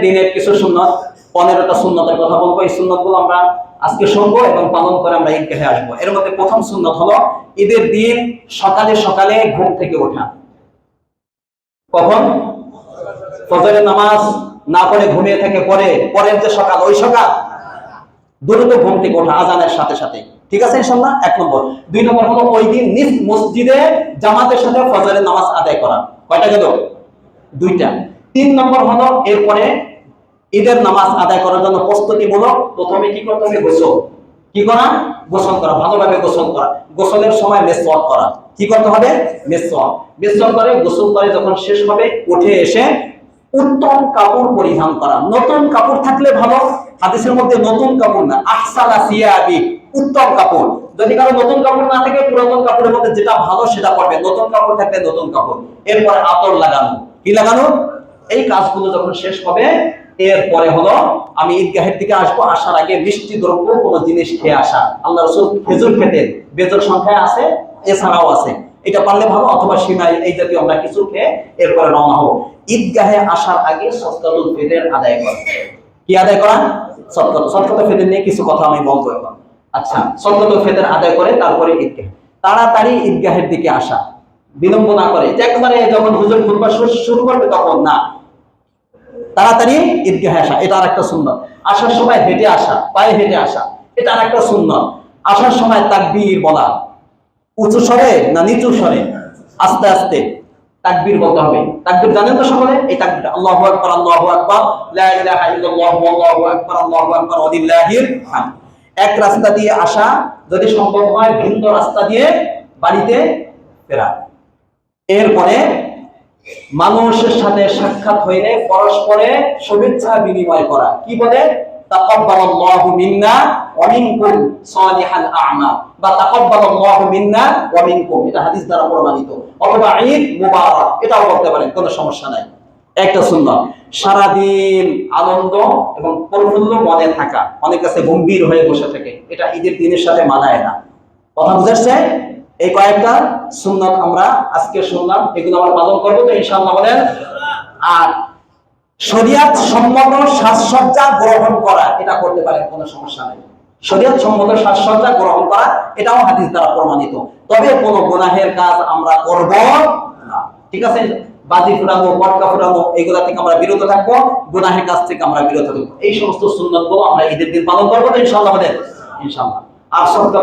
দিনের কিছু সুন্নত, পনেরোটা সুন্নতের কথা বলব। এই সুন্নতগুলো আমরা আজকে শুনব এবং পালন করে আমরা ঈদগাহে আসব। এর মধ্যে প্রথম সুন্নত হলো ঈদের দিন সকালে সকালে ঘুম থেকে ওঠা। কখন? ফজরের নামাজ না পড়ে ঘুমিয়ে থেকে পরে। পরের যে সকাল, ওই সকাল দ্রুত ঘুম থেকে ওঠা, আজানের সাথে সাথে। ঠিক আছে ইনশাল্লাহ এক নম্বর। দুই নম্বর হলো ওই দিন নিজ মসজিদে জামাতের সাথে ফজরের নামাজ আদায় করা। কয়টা গেল? দুইটা। তিন নম্বর হলো এরপরে ঈদের নামাজ আদায় করার জন্য প্রস্তুতিমূলক প্রথমে কি করতে হবে? গোসল। কি করা? গোসল করা। ভালোভাবে গোসল করা। গোসলের সময় মেসওয়াক করা। কি করতে হবে? মেসওয়াক। মেসওয়াক করে, গোসল করে যখন শেষ হবে, উঠে এসে উত্তম কাপড় পরিধান করা। নতুন কাপড় থাকলে ভালো। হাদিসের মধ্যে নতুন কাপড় না আহসালা সিয়াবি, উত্তম কাপড়। যদি কারও নতুন কাপড় না থাকে, পুরাতন কাপড়ের মধ্যে যেটা ভালো সেটা পরবে। নতুন কাপড় থাকলে নতুন কাপড়। এরপরে আতর লাগানো। কি লাগানো? এই কাজগুলো যখন শেষ হবে, এরপরে হলো আমি ঈদগাহের দিকে আসব, আসার আগে মিষ্টি দ্রব্য কোনো জিনিস খেয়ে আসা। আল্লাহ রসুল খেজুর খেতেন বেজর সংখ্যায় আছে, এছাড়াও আছে। এটা পারলে ভালো, অথবা সীমাই, এই জাতীয় আমরা কিছু খেয়ে এরপরে রওনা হব। ঈদগাহে আসার আগে সৎকাতুল ফিতর আদায় করা। কি আদায় করা? সৎকাত সৎকাতুল ফিতর নিয়ে কিছু কথা আমি বলব এখন। আচ্ছা সৎকাতুল ফিতর আদায় করে তারপরে ঈদগাহ। তাড়াতাড়ি ঈদগাহের দিকে আসা। বিলম্ব না করে। একবারে যখন হুজুর শুরু- শুরু করবে তখন না। তাড়াতাড়ি ঈদগাহে আসা, এটা আর একটা সুন্নত। আসার সময় হেঁটে আসা, পায়ে হেঁটে আসা, এটা আর একটা সুন্দর আসার সময় তাকবীর বলা, উঁচু স্বরে না নিচু স্বরে? আস্তে আস্তে তাকবীর বলতে হবে। তাকবীর জানেন তো সকলে? এই তাকবীর আল্লাহু আকবার আল্লাহু আকবার, লা ইলাহা ইল্লাল্লাহ, আল্লাহু আকবার আল্লাহু আকবার ওয়ালিল্লাহিল হামদ এক রাস্তা দিয়ে আসা, যদি সম্ভব হয় ভিন্ন রাস্তা দিয়ে বাড়িতে ফেরা। এরপরে মানুষের সাথে সাক্ষাৎ হইলে পরস্পরে শুভেচ্ছা বিনিময় করা। কি বলে? মিন্না ওয়া মিনকুম সালিহাল আ'মাল বা মিন্না ওয়া মিনকুম। এটা হাদিস দ্বারা প্রমাণিত। অথবা ঈদ মুবারক, এটাও বলতে পারেন, কোনো সমস্যা নাই। একটা সুন্দর সারাদিন আনন্দ এবং প্রফুল্ল মনে থাকা। অনেক কাছে গম্ভীর হয়ে বসে থাকে। এটা ঈদের দিনের সাথে মানায় না। কথা বুঝাচ্ছে এই কয়েকটা সুন্নত আমরা আজকে শুনলাম, এগুলো আমরা পালন করব তো ইনশাআল্লাহ বলেন। আর শরিয়াত সম্মত সাজসজ্জা গ্রহণ করা, এটা করতে পারেন, কোনো সমস্যা নেই। শরিয়াত সম্মত সাজসজ্জা গ্রহণ করা, এটাও হাদিস দ্বারা প্রমাণিত। তবে কোনো গুনাহের কাজ আমরা করব না। ঠিক আছে? বাজি ফুরানো পটকা ফুরানো এগুলা থেকে আমরা বিরত থাকব, গুনাহের কাজ থেকে আমরা বিরত থাকব। এই সমস্ত সুন্নত আমরা ঈদের দিন পালন করব তো ইনশাআল্লাহ বলেন। ইনশাআল্লাহ। আর সবটা